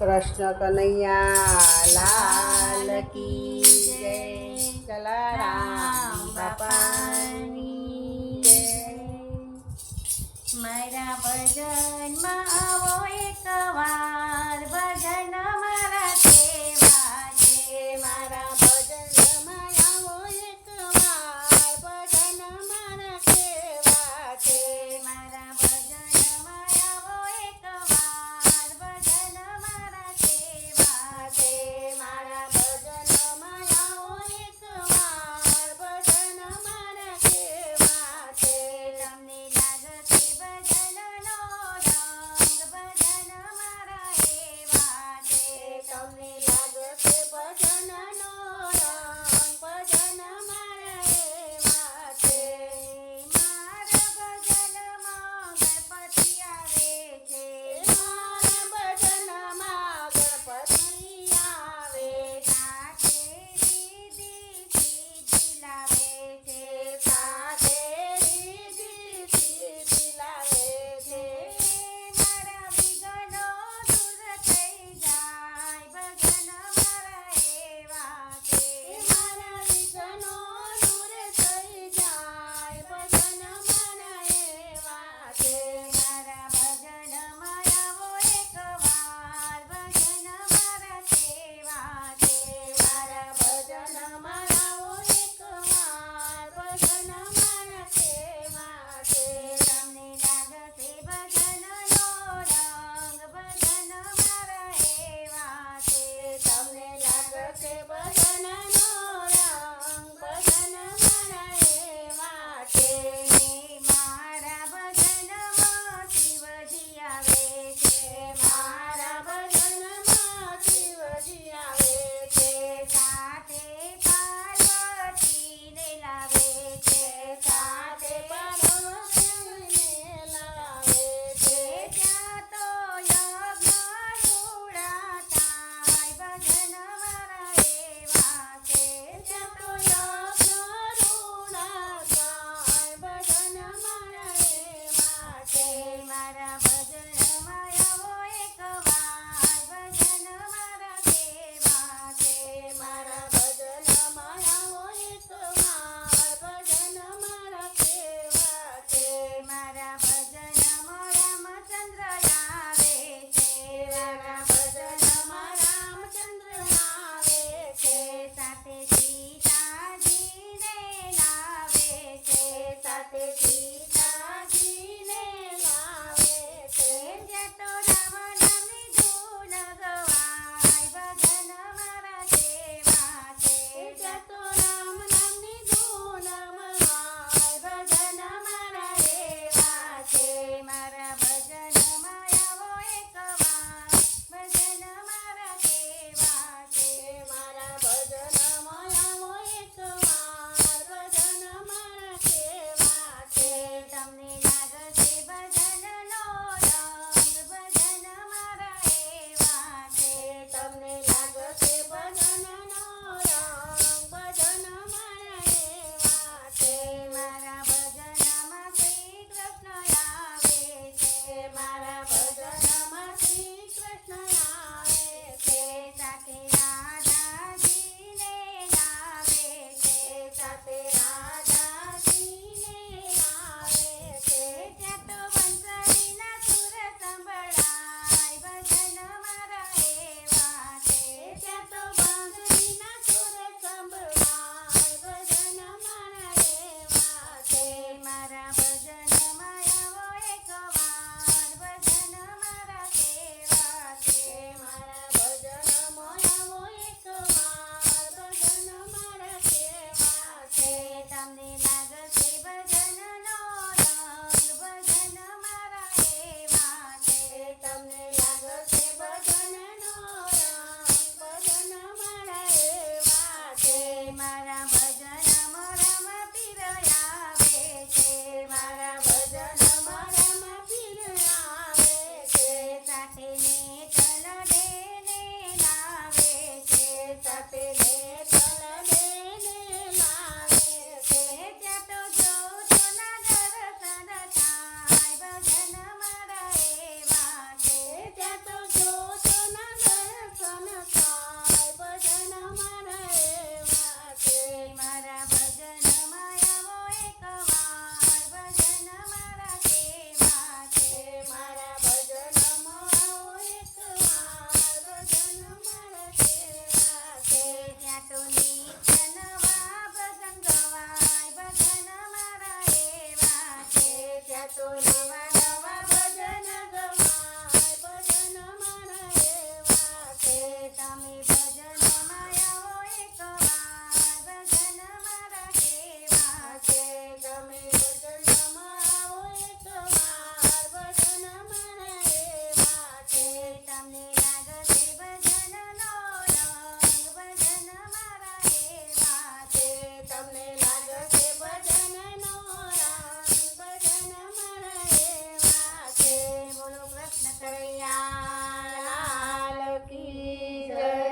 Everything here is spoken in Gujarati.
કૃષ્ણ કનૈયા લાલ કી જય. જલારામ બાપાની જય. મારા ભજનમાં આવો એક વાર सीता जी ने लावे से सत